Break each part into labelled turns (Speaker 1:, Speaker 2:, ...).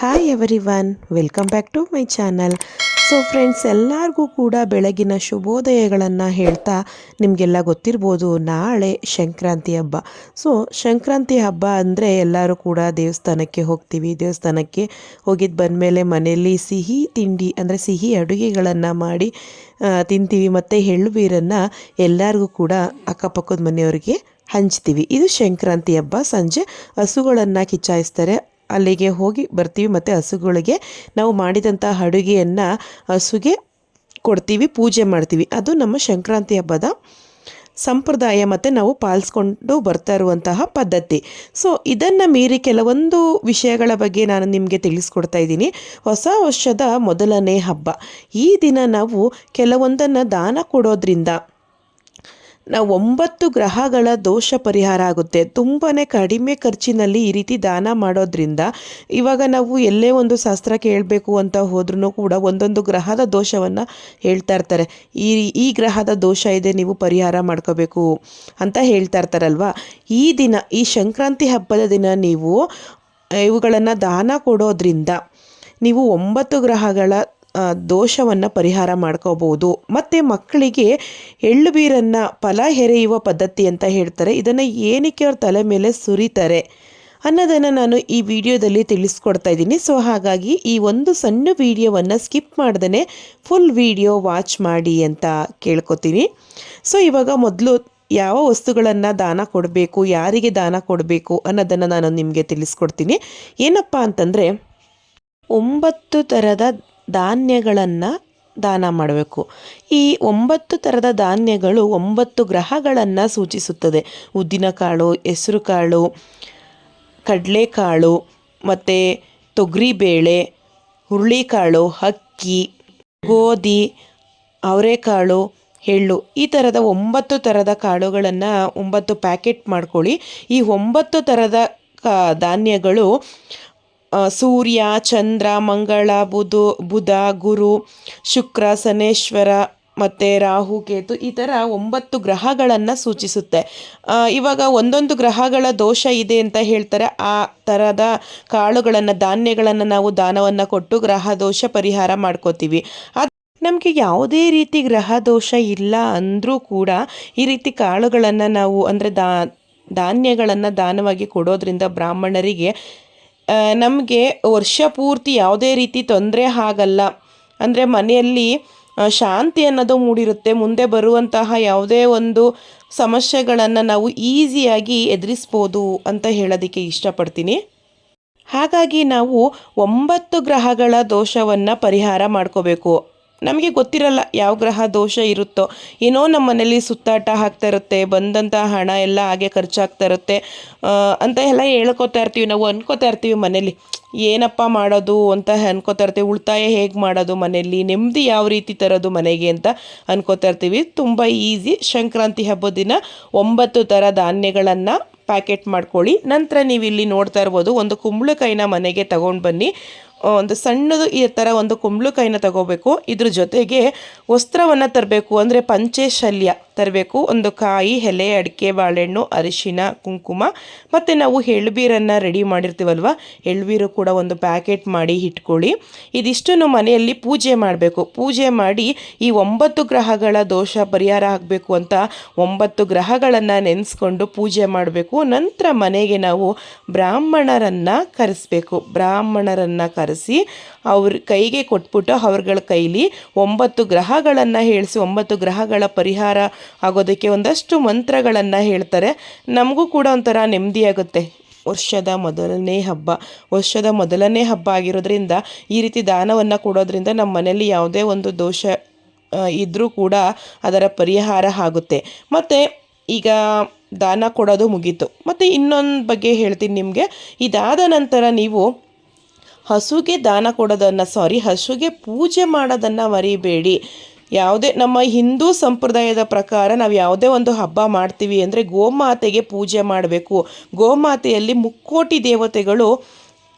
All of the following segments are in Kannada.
Speaker 1: Hi everyone welcome back to my channel so friends ಎಲ್ಲರಿಗೂ ಕೂಡ ಬೆಳಗಿನ ಶುಭೋದಯಗಳನ್ನು ಹೇಳ್ತಾ ನಿಮಗೆಲ್ಲ ಗೊತ್ತಿರ್ಬೋದು, ನಾಳೆ ಸಂಕ್ರಾಂತಿ ಹಬ್ಬ. ಸೊ ಸಂಕ್ರಾಂತಿ ಹಬ್ಬ ಅಂದರೆ ಎಲ್ಲರೂ ಕೂಡ ದೇವಸ್ಥಾನಕ್ಕೆ ಹೋಗ್ತೀವಿ. ದೇವಸ್ಥಾನಕ್ಕೆ ಹೋಗಿದ್ದು ಬಂದಮೇಲೆ ಮನೆಯಲ್ಲಿ ಸಿಹಿ ತಿಂಡಿ, ಅಂದರೆ ಸಿಹಿ ಅಡುಗೆಗಳನ್ನು ಮಾಡಿ ತಿಂತೀವಿ. ಮತ್ತು ಎಳ್ಳು ಬೀರನ್ನು ಎಲ್ಲರಿಗೂ ಕೂಡ ಅಕ್ಕಪಕ್ಕದ ಮನೆಯವರಿಗೆ ಹಂಚ್ತೀವಿ. ಇದು ಸಂಕ್ರಾಂತಿ ಹಬ್ಬ. ಸಂಜೆ ಹಸುಗಳನ್ನು ಕಿಚ್ಚಾಯಿಸ್ತಾರೆ. ಅಲ್ಲಿಗೆ ಹೋಗಿ ಬರ್ತೀವಿ ಮತ್ತು ಹಸುಗಳಿಗೆ ನಾವು ಮಾಡಿದಂಥ ಅಡುಗೆಯನ್ನು ಹಸುಗೆ ಕೊಡ್ತೀವಿ, ಪೂಜೆ ಮಾಡ್ತೀವಿ. ಅದು ನಮ್ಮ ಸಂಕ್ರಾಂತಿ ಹಬ್ಬದ ಸಂಪ್ರದಾಯ ಮತ್ತು ನಾವು ಪಾಲಿಸ್ಕೊಂಡು ಬರ್ತಾ ಇರುವಂತಹ ಪದ್ಧತಿ. ಸೊ ಇದನ್ನು ಮೀರಿ ಕೆಲವೊಂದು ವಿಷಯಗಳ ಬಗ್ಗೆ ನಾನು ನಿಮಗೆ ತಿಳಿಸ್ಕೊಡ್ತಾ ಇದ್ದೀನಿ. ಹೊಸ ವರ್ಷದ ಮೊದಲನೇ ಹಬ್ಬ. ಈ ದಿನ ನಾವು ಕೆಲವೊಂದನ್ನು ದಾನ ಕೊಡೋದ್ರಿಂದ ನಾವು ಒಂಬತ್ತು ಗ್ರಹಗಳ ದೋಷ ಪರಿಹಾರ ಆಗುತ್ತೆ. ತುಂಬಾ ಕಡಿಮೆ ಖರ್ಚಿನಲ್ಲಿ ಈ ರೀತಿ ದಾನ ಮಾಡೋದ್ರಿಂದ ಇವಾಗ ನಾವು ಎಲ್ಲೇ ಒಂದು ಶಾಸ್ತ್ರ ಕೇಳಬೇಕು ಅಂತ ಹೋದ್ರೂ ಕೂಡ ಒಂದೊಂದು ಗ್ರಹದ ದೋಷವನ್ನು ಹೇಳ್ತಾ ಇರ್ತಾರೆ. ಈ ಈ ಗ್ರಹದ ದೋಷ ಇದೆ, ನೀವು ಪರಿಹಾರ ಮಾಡ್ಕೋಬೇಕು ಅಂತ ಹೇಳ್ತಾ ಇರ್ತಾರಲ್ವ? ಈ ದಿನ, ಈ ಸಂಕ್ರಾಂತಿ ಹಬ್ಬದ ದಿನ ನೀವು, ಇವುಗಳನ್ನು ದಾನ ಕೊಡೋದ್ರಿಂದ ನೀವು ಒಂಬತ್ತು ಗ್ರಹಗಳ ದೋಷವನ್ನು ಪರಿಹಾರ ಮಾಡ್ಕೋಬೋದು. ಮತ್ತು ಮಕ್ಕಳಿಗೆ ಎಳ್ಳು ಬೀರನ್ನು ಫಲ ಹೆರೆಯುವ ಪದ್ಧತಿ ಅಂತ ಹೇಳ್ತಾರೆ. ಇದನ್ನು ಏನಕ್ಕೆ ಅವ್ರ ತಲೆ ಮೇಲೆ ಸುರಿತಾರೆ ಅನ್ನೋದನ್ನು ನಾನು ಈ ವಿಡಿಯೋದಲ್ಲಿ ತಿಳಿಸ್ಕೊಡ್ತಾ ಇದ್ದೀನಿ. ಸೊ ಹಾಗಾಗಿ ಈ ಒಂದು ಸಣ್ಣ ವಿಡಿಯೋವನ್ನು ಸ್ಕಿಪ್ ಮಾಡ್ದೇ ಫುಲ್ ವಿಡಿಯೋ ವಾಚ್ ಮಾಡಿ ಅಂತ ಕೇಳ್ಕೊತೀನಿ. ಸೊ ಇವಾಗ ಮೊದಲು ಯಾವ ವಸ್ತುಗಳನ್ನು ದಾನ ಕೊಡಬೇಕು, ಯಾರಿಗೆ ದಾನ ಕೊಡಬೇಕು ಅನ್ನೋದನ್ನು ನಾನು ನಿಮಗೆ ತಿಳಿಸ್ಕೊಡ್ತೀನಿ. ಏನಪ್ಪ ಅಂತಂದರೆ, ಒಂಬತ್ತು ಥರದ ಧಾನ್ಯಗಳನ್ನು ದಾನ ಮಾಡಬೇಕು. ಈ ಒಂಬತ್ತು ಥರದ ಧಾನ್ಯಗಳು ಒಂಬತ್ತು ಗ್ರಹಗಳನ್ನು ಸೂಚಿಸುತ್ತದೆ. ಉದ್ದಿನಕಾಳು ಹೆಸರುಕಾಳು ಕಡಲೆಕಾಳು ಮತ್ತು ತೊಗರಿಬೇಳೆ ಹುರುಳಿಕಾಳು ಅಕ್ಕಿ, ಗೋಧಿ ಅವರೆಕಾಳು ಎಳ್ಳು ಈ ಥರದ ಒಂಬತ್ತು ಥರದ ಕಾಳುಗಳನ್ನು ಒಂಬತ್ತು ಪ್ಯಾಕೆಟ್ ಮಾಡ್ಕೊಳ್ಳಿ. ಈ ಒಂಬತ್ತು ಥರದ ಕಾ ಧಾನ್ಯಗಳು ಸೂರ್ಯ, ಚಂದ್ರ, ಮಂಗಳ, ಬುಧ ಬುಧ, ಗುರು, ಶುಕ್ರ, ಶನೇಶ್ವರ ಮತ್ತು ರಾಹು, ಕೇತು ಈ ಥರ ಒಂಬತ್ತು ಗ್ರಹಗಳನ್ನು ಸೂಚಿಸುತ್ತೆ. ಇವಾಗ ಒಂದೊಂದು ಗ್ರಹಗಳ ದೋಷ ಇದೆ ಅಂತ ಹೇಳ್ತಾರೆ. ಆ ಥರದ ಕಾಳುಗಳನ್ನು, ಧಾನ್ಯಗಳನ್ನು ನಾವು ದಾನವನ್ನು ಕೊಟ್ಟು ಗ್ರಹ ದೋಷ ಪರಿಹಾರ ಮಾಡ್ಕೋತೀವಿ. ನಮಗೆ ಯಾವುದೇ ರೀತಿ ಗ್ರಹ ದೋಷ ಇಲ್ಲ ಅಂದರೂ ಕೂಡ ಈ ರೀತಿ ಕಾಳುಗಳನ್ನು ನಾವು ಅಂದರೆ ದಾ, ಧಾನ್ಯಗಳನ್ನು ದಾನವಾಗಿ ಕೊಡೋದ್ರಿಂದ ಬ್ರಾಹ್ಮಣರಿಗೆ ನಮಗೆ ವರ್ಷ ಪೂರ್ತಿ ಯಾವುದೇ ರೀತಿ ತೊಂದರೆ ಆಗಲ್ಲ. ಅಂದರೆ ಮನೆಯಲ್ಲಿ ಶಾಂತಿ ಅನ್ನೋದು ಮೂಡಿರುತ್ತೆ. ಮುಂದೆ ಬರುವಂತಹ ಯಾವುದೇ ಒಂದು ಸಮಸ್ಯೆಗಳನ್ನು ನಾವು ಈಸಿಯಾಗಿ ಎದುರಿಸ್ಬೋದು ಅಂತ ಹೇಳೋದಕ್ಕೆ ಇಷ್ಟಪಡ್ತೀನಿ. ಹಾಗಾಗಿ ನಾವು ಒಂಬತ್ತು ಗ್ರಹಗಳ ದೋಷವನ್ನು ಪರಿಹಾರ ಮಾಡ್ಕೋಬೇಕು. ನಮಗೆ ಗೊತ್ತಿರಲ್ಲ ಯಾವ ಗ್ರಹ ದೋಷ ಇರುತ್ತೋ. ಏನೋ ನಮ್ಮ ಮನೇಲಿ ಸುತ್ತಾಟ ಆಗ್ತಾ ಇರುತ್ತೆ ಬಂದಂಥ ಹಣ ಎಲ್ಲ ಹಾಗೆ ಖರ್ಚಾಗ್ತಾ ಇರುತ್ತೆ. ಅಂತ ಎಲ್ಲ ಹೇಳ್ಕೊತಾ ಇರ್ತೀವಿ, ನಾವು ಅನ್ಕೋತಾ ಇರ್ತೀವಿ ಮನೇಲಿ. ಏನಪ್ಪ ಮಾಡೋದು ಅಂತ ಅನ್ಕೋತಾ ಇರ್ತೀವಿ, ಉಳಿತಾಯ ಹೇಗೆ ಮಾಡೋದು ಮನೆಯಲ್ಲಿ ನೆಮ್ಮದಿ ಯಾವ ರೀತಿ ತರೋದು ಮನೆಗೆ ಅಂತ ಅನ್ಕೋತಾ ಇರ್ತೀವಿ. ತುಂಬ ಈಸಿ, ಸಂಕ್ರಾಂತಿ ಹಬ್ಬದ ದಿನ ಒಂಬತ್ತು ಥರ ಧಾನ್ಯಗಳನ್ನು ಪ್ಯಾಕೆಟ್ ಮಾಡ್ಕೊಳ್ಳಿ. ನಂತರ ನೀವು ಇಲ್ಲಿ ನೋಡ್ತಾ ಇರ್ಬೋದು, ಒಂದು ಕುಂಬಳಕಾಯಿನ ಮನೆಗೆ ತಗೊಂಡು ಬನ್ನಿ. ಒಂದು ಸಣ್ಣದು ಈ ಥರ ಒಂದು ಕುಂಬಳಕಾಯಿನ ತಗೋಬೇಕು. ಇದ್ರ ಜೊತೆಗೆ ವಸ್ತ್ರವನ್ನು ತರಬೇಕು. ಅಂದರೆ ಪಂಚೇಶಲ್ಯ. ತರಬೇಕು. ಒಂದು ಕಾಯಿ, ಎಲೆ, ಅಡಿಕೆ, ಬಾಳೆಹಣ್ಣು, ಅರಿಶಿನ, ಕುಂಕುಮ ಮತ್ತು ನಾವು ಎಳ್ಬೀರನ್ನು ರೆಡಿ ಮಾಡಿರ್ತೀವಲ್ವ? ಎಳ್ಬೀರು ಕೂಡ ಒಂದು ಪ್ಯಾಕೆಟ್ ಮಾಡಿ ಇಟ್ಕೊಳ್ಳಿ. ಇದಿಷ್ಟನ್ನು ಮನೆಯಲ್ಲಿ ಪೂಜೆ ಮಾಡಬೇಕು. ಪೂಜೆ ಮಾಡಿ ಈ ಒಂಬತ್ತು ಗ್ರಹಗಳ ದೋಷ ಪರಿಹಾರ ಆಗಬೇಕು ಅಂತ ಒಂಬತ್ತು ಗ್ರಹಗಳನ್ನು ನೆನೆಸ್ಕೊಂಡು ಪೂಜೆ ಮಾಡಬೇಕು. ನಂತರ ಮನೆಗೆ ನಾವು ಬ್ರಾಹ್ಮಣರನ್ನು ಕರೆಸಬೇಕು. ಬ್ರಾಹ್ಮಣರನ್ನು ಕರೆಸಿ ಅವ್ರ ಕೈಗೆ ಕೊಟ್ಬಿಟ್ಟು ಅವ್ರಗಳ ಕೈಲಿ ಒಂಬತ್ತು ಗ್ರಹಗಳನ್ನು ಹೇಳಿಸಿ, ಒಂಬತ್ತು ಗ್ರಹಗಳ ಪರಿಹಾರ ಆಗೋದಕ್ಕೆ ಒಂದಷ್ಟು ಮಂತ್ರಗಳನ್ನು ಹೇಳ್ತಾರೆ. ನಮಗೂ ಕೂಡ ಒಂಥರ ನೆಮ್ಮದಿಯಾಗುತ್ತೆ ವರ್ಷದ ಮೊದಲನೇ ಹಬ್ಬ, ವರ್ಷದ ಮೊದಲನೇ ಹಬ್ಬ ಆಗಿರೋದ್ರಿಂದ ಈ ರೀತಿ ದಾನವನ್ನು ಕೊಡೋದ್ರಿಂದ ನಮ್ಮ ಮನೆಯಲ್ಲಿ ಯಾವುದೇ ಒಂದು ದೋಷ ಇದ್ದರೂ ಕೂಡ ಅದರ ಪರಿಹಾರ ಆಗುತ್ತೆ. ಮತ್ತು ಈಗ ದಾನ ಕೊಡೋದು ಮುಗೀತು. ಮತ್ತು ಇನ್ನೊಂದು ಬಗ್ಗೆ ಹೇಳ್ತೀನಿ ನಿಮಗೆ. ಇದಾದ ನಂತರ ನೀವು ಹಸುಗೆ ದಾನ ಕೊಡೋದನ್ನು, ಸಾರಿ, ಹಸುಗೆ ಪೂಜೆ ಮಾಡೋದನ್ನು ಮರಿಬೇಡಿ. ಯಾವುದೇ ನಮ್ಮ ಹಿಂದೂ ಸಂಪ್ರದಾಯದ ಪ್ರಕಾರ ನಾವು ಯಾವುದೇ ಒಂದು ಹಬ್ಬ ಮಾಡ್ತೀವಿ ಅಂದರೆ ಗೋಮಾತೆಗೆ ಪೂಜೆ ಮಾಡಬೇಕು. ಗೋಮಾತೆಯಲ್ಲಿ ಮುಕ್ಕೋಟಿ ದೇವತೆಗಳು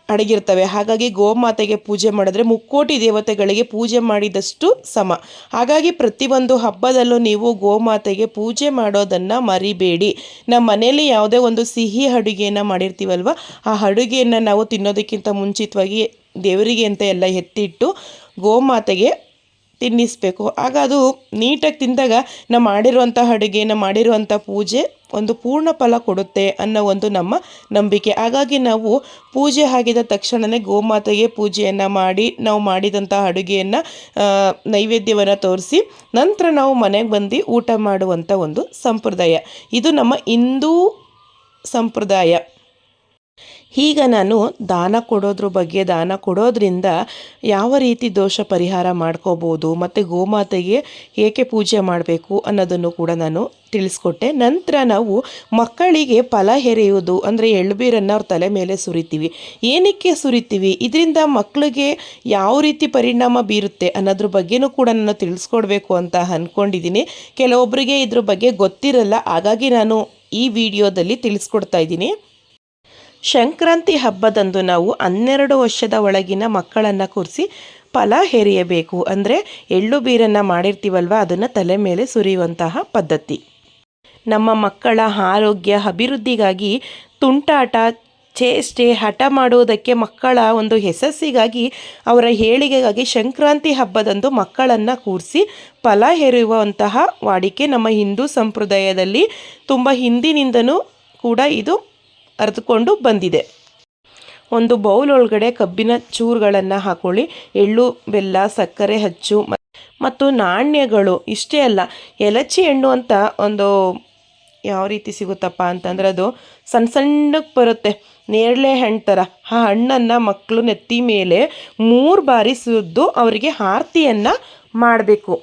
Speaker 1: ಅಡಗಿರ್ತವೆ. ಹಾಗಾಗಿ ಗೋಮಾತೆಗೆ ಪೂಜೆ ಮಾಡಿದ್ರೆ ಮುಕ್ಕೋಟಿ ದೇವತೆಗಳಿಗೆ ಪೂಜೆ ಮಾಡಿದಷ್ಟು ಸಮ. ಹಾಗಾಗಿ ಪ್ರತಿಯೊಂದು ಹಬ್ಬದಲ್ಲೂ ನೀವು ಗೋಮಾತೆಗೆ ಪೂಜೆ ಮಾಡೋದನ್ನು ಮರಿಬೇಡಿ. ನಮ್ಮ ಮನೆಯಲ್ಲಿ ಯಾವುದೇ ಒಂದು ಸಿಹಿ ಅಡುಗೆಯನ್ನು ಮಾಡಿರ್ತೀವಲ್ವ, ಆ ಅಡುಗೆಯನ್ನು ನಾವು ತಿನ್ನೋದಕ್ಕಿಂತ ಮುಂಚಿತವಾಗಿ ದೇವರಿಗೆ ಅಂತ ಎಲ್ಲ ಎತ್ತಿಟ್ಟು ಗೋಮಾತೆಗೆ ತಿನ್ನಿಸ್ಬೇಕು. ಆಗ ಅದು ನೀಟಾಗಿ ತಿಂದಾಗ ನಾವು ಮಾಡಿರುವಂಥ ಅಡುಗೆ ನಾವು ಮಾಡಿರುವಂಥ ಪೂಜೆ ಒಂದು ಪೂರ್ಣ ಫಲ ಕೊಡುತ್ತೆ ಅನ್ನೋ ಒಂದು ನಮ್ಮ ನಂಬಿಕೆ. ಹಾಗಾಗಿ ನಾವು ಪೂಜೆ ಆಗಿದ ತಕ್ಷಣವೇ ಗೋಮಾತೆಗೆ ಪೂಜೆಯನ್ನು ಮಾಡಿ, ನಾವು ಮಾಡಿದಂಥ ಅಡುಗೆಯನ್ನು ನೈವೇದ್ಯವನ್ನು ತೋರಿಸಿ, ನಂತರ ನಾವು ಮನೆಗೆ ಬಂದು ಊಟ ಮಾಡುವಂಥ ಒಂದು ಸಂಪ್ರದಾಯ. ಇದು ನಮ್ಮ ಹಿಂದೂ ಸಂಪ್ರದಾಯ. ಈಗ ನಾನು ದಾನ ಕೊಡೋದ್ರ ಬಗ್ಗೆ, ದಾನ ಕೊಡೋದ್ರಿಂದ ಯಾವ ರೀತಿ ದೋಷ ಪರಿಹಾರ ಮಾಡ್ಕೋಬೋದು, ಮತ್ತು ಗೋಮಾತೆಗೆ ಏಕೆ ಪೂಜೆ ಮಾಡಬೇಕು ಅನ್ನೋದನ್ನು ಕೂಡ ನಾನು ತಿಳಿಸ್ಕೊಟ್ಟೆ. ನಂತರ ನಾವು ಮಕ್ಕಳಿಗೆ ಫಲ ಹೆರೆಯುವುದು, ಅಂದರೆ ಎಳ್ಬೀರನ್ನು ಅವ್ರ ತಲೆ ಮೇಲೆ ಸುರಿತೀವಿ. ಏನಕ್ಕೆ ಸುರಿತೀವಿ? ಇದರಿಂದ ಮಕ್ಕಳಿಗೆ ಯಾವ ರೀತಿ ಪರಿಣಾಮ ಬೀರುತ್ತೆ ಅನ್ನೋದ್ರ ಬಗ್ಗೆನೂ ಕೂಡ ನಾನು ತಿಳಿಸ್ಕೊಡ್ಬೇಕು ಅಂತ ಅಂದ್ಕೊಂಡಿದ್ದೀನಿ ಕೆಲವೊಬ್ಬರಿಗೆ ಇದ್ರ ಬಗ್ಗೆ ಗೊತ್ತಿರಲ್ಲ, ಹಾಗಾಗಿ ನಾನು ಈ ವಿಡಿಯೋದಲ್ಲಿ ತಿಳಿಸ್ಕೊಡ್ತಾ ಇದ್ದೀನಿ. ಸಂಕ್ರಾಂತಿ ಹಬ್ಬದಂದು ನಾವು ಹನ್ನೆರಡು ವರ್ಷದ ಒಳಗಿನ ಮಕ್ಕಳನ್ನು ಕೂರಿಸಿ ಫಲ ಹೆರಿಯಬೇಕು. ಅಂದರೆ ಎಳ್ಳು ಬೀರನ್ನು ಮಾಡಿರ್ತೀವಲ್ವ, ಅದನ್ನು ತಲೆ ಮೇಲೆ ಸುರಿಯುವಂತಹ ಪದ್ಧತಿ. ನಮ್ಮ ಮಕ್ಕಳ ಆರೋಗ್ಯ, ಅಭಿವೃದ್ಧಿಗಾಗಿ ತುಂಟಾಟ, ಚೇಷ್ಟೆ, ಹಠ ಮಾಡುವುದಕ್ಕೆ ಮಕ್ಕಳ ಒಂದು ಯಶಸ್ಸಿಗಾಗಿ, ಅವರ ಹೇಳಿಗೆಗಾಗಿ ಸಂಕ್ರಾಂತಿ ಹಬ್ಬದಂದು ಮಕ್ಕಳನ್ನು ಕೂರಿಸಿ ಫಲ ಹೆರೆಯುವಂತಹ ವಾಡಿಕೆ ನಮ್ಮ ಹಿಂದೂ ಸಂಪ್ರದಾಯದಲ್ಲಿ ತುಂಬ ಹಿಂದಿನಿಂದನೂ ಕೂಡ ಇದು ಅರಿದುಕೊಂಡು ಬಂದಿದೆ. ಒಂದು ಬೌಲ್ ಒಳಗಡೆ ಕಬ್ಬಿನ ಚೂರುಗಳನ್ನು ಹಾಕೊಳ್ಳಿ. ಎಳ್ಳು, ಬೆಲ್ಲ, ಸಕ್ಕರೆ, ಹಚ್ಚು ಮತ್ತು ನಾಣ್ಯಗಳು ಇಷ್ಟೇ ಅಲ್ಲ. ಎಲಚಿ ಹಣ್ಣು ಅಂತ ಒಂದು ಯಾವ ರೀತಿ ಸಿಗುತ್ತಪ್ಪ ಅಂತಂದ್ರೆ ಅದು ಸಣ್ಣ ಸಣ್ಣಕ್ಕೆ ಬರುತ್ತೆ. ನೇರಳೆ ಹಣ್ಣು ಥರ ಆ ಹಣ್ಣನ್ನು ಮಕ್ಕಳು ನೆತ್ತಿ ಮೇಲೆ ಮೂರು ಬಾರಿ ಸುದ್ದು ಅವರಿಗೆ ಆರತಿಯನ್ನು ಮಾಡಬೇಕು.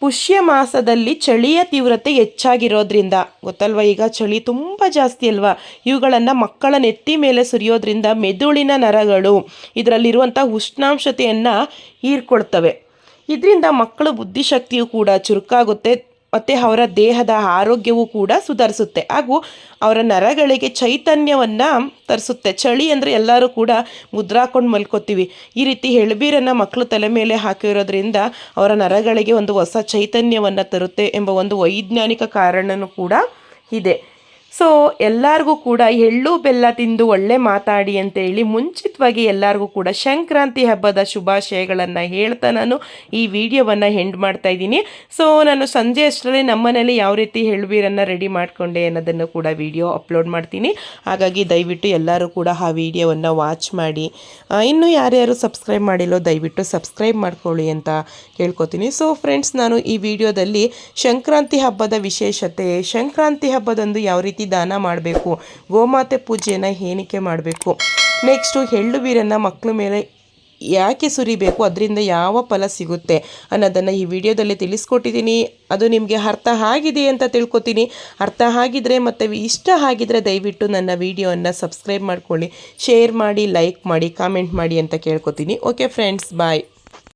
Speaker 1: ಪುಷ್ಯ ಮಾಸದಲ್ಲಿ ಚಳಿಯ ತೀವ್ರತೆ ಹೆಚ್ಚಾಗಿರೋದ್ರಿಂದ, ಗೊತ್ತಲ್ವ? ಈಗ ಚಳಿ ತುಂಬ ಜಾಸ್ತಿ ಅಲ್ವಾ? ಇವುಗಳನ್ನು ಮಕ್ಕಳ ನೆತ್ತಿ ಮೇಲೆ ಸುರಿಯೋದ್ರಿಂದ ಮೆದುಳಿನ ನರಗಳು ಇದರಲ್ಲಿರುವಂಥ ಉಷ್ಣಾಂಶತೆಯನ್ನು ಹೀರ್ಕೊಳ್ತವೆ. ಇದರಿಂದ ಮಕ್ಕಳ ಬುದ್ಧಿಶಕ್ತಿಯು ಕೂಡ ಚುರುಕಾಗುತ್ತೆ. ಮತ್ತು ಅವರ ದೇಹದ ಆರೋಗ್ಯವೂ ಕೂಡ ಸುಧಾರಿಸುತ್ತೆ. ಹಾಗೂ ಅವರ ನರಗಳಿಗೆ ಚೈತನ್ಯವನ್ನು ತರಿಸುತ್ತೆ. ಚಳಿ ಅಂದರೆ ಎಲ್ಲರೂ ಕೂಡ ಮುದ್ರಾಕೊಂಡು ಮಲ್ಕೋತೀವಿ. ಈ ರೀತಿ ಎಳ್ಬೀರನ್ನು ಮಕ್ಕಳು ತಲೆ ಮೇಲೆ ಹಾಕಿರೋದ್ರಿಂದ ಅವರ ನರಗಳಿಗೆ ಒಂದು ಹೊಸ ಚೈತನ್ಯವನ್ನು ತರುತ್ತೆ ಎಂಬ ಒಂದು ವೈಜ್ಞಾನಿಕ ಕಾರಣವೂ ಕೂಡ ಇದೆ. ಸೊ ಎಲ್ಲರಿಗೂ ಕೂಡ ಎಳ್ಳು, ಬೆಲ್ಲ ತಿಂದು ಒಳ್ಳೆ ಮಾತಾಡಿ ಅಂತೇಳಿ ಮುಂಚಿತವಾಗಿ ಎಲ್ಲರಿಗೂ ಕೂಡ ಸಂಕ್ರಾಂತಿ ಹಬ್ಬದ ಶುಭಾಶಯಗಳನ್ನು ಹೇಳ್ತಾ ನಾನು ಈ ವಿಡಿಯೋವನ್ನು ಹೆಂಡ್ ಮಾಡ್ತಾ ಇದ್ದೀನಿ. ಸೊ ನಾನು ಸಂಜೆ ಅಷ್ಟರಲ್ಲಿ ನಮ್ಮನೇಲಿ ಯಾವ ರೀತಿ ಎಳ್ಬೀರನ್ನು ರೆಡಿ ಮಾಡಿಕೊಂಡೆ ಅನ್ನೋದನ್ನು ಕೂಡ ವಿಡಿಯೋ ಅಪ್ಲೋಡ್ ಮಾಡ್ತೀನಿ. ಹಾಗಾಗಿ ದಯವಿಟ್ಟು ಎಲ್ಲರೂ ಕೂಡ ಆ ವಿಡಿಯೋವನ್ನು ವಾಚ್ ಮಾಡಿ. ಇನ್ನೂ ಯಾರ್ಯಾರು ಸಬ್ಸ್ಕ್ರೈಬ್ ಮಾಡಿಲ್ಲೋ ದಯವಿಟ್ಟು ಸಬ್ಸ್ಕ್ರೈಬ್ ಮಾಡ್ಕೊಳ್ಳಿ ಅಂತ ಕೇಳ್ಕೊತೀನಿ ಸೊ ಫ್ರೆಂಡ್ಸ್ ನಾನು ಈ ವಿಡಿಯೋದಲ್ಲಿ ಸಂಕ್ರಾಂತಿ ಹಬ್ಬದ ವಿಶೇಷತೆ, ಸಂಕ್ರಾಂತಿ ಹಬ್ಬದಂದು ಯಾವ ರೀತಿ ದಾನ ಮಾಡಬೇಕು. ಗೋಮಾತೆ ಪೂಜೆಯನ್ನು ಏನಕ್ಕೆ ಮಾಡಬೇಕು. ನೆಕ್ಸ್ಟು ಎಳ್ಳು ಬೀರನ್ನು ಮಕ್ಕಳ ಮೇಲೆ ಯಾಕೆ ಸುರಿಬೇಕು? ಅದರಿಂದ ಯಾವ ಫಲ ಸಿಗುತ್ತೆ? ಅನ್ನೋದನ್ನು ಈ ವಿಡಿಯೋದಲ್ಲಿ ತಿಳಿಸ್ಕೊಟ್ಟಿದ್ದೀನಿ. ಅದು ನಿಮಗೆ ಅರ್ಥ ಆಗಿದೆ ಅಂತ ತಿಳ್ಕೊತೀನಿ. ಅರ್ಥ ಆಗಿದ್ರೆ ಮತ್ತು ಇಷ್ಟ ಆಗಿದ್ರೆ ದಯವಿಟ್ಟು ನನ್ನ ವಿಡಿಯೋವನ್ನು ಸಬ್ಸ್ಕ್ರೈಬ್ ಮಾಡ್ಕೊಳ್ಳಿ. ಶೇರ್ ಮಾಡಿ, ಲೈಕ್ ಮಾಡಿ, ಕಾಮೆಂಟ್ ಮಾಡಿ ಅಂತ ಕೇಳ್ಕೊತೀನಿ. Okay friends bye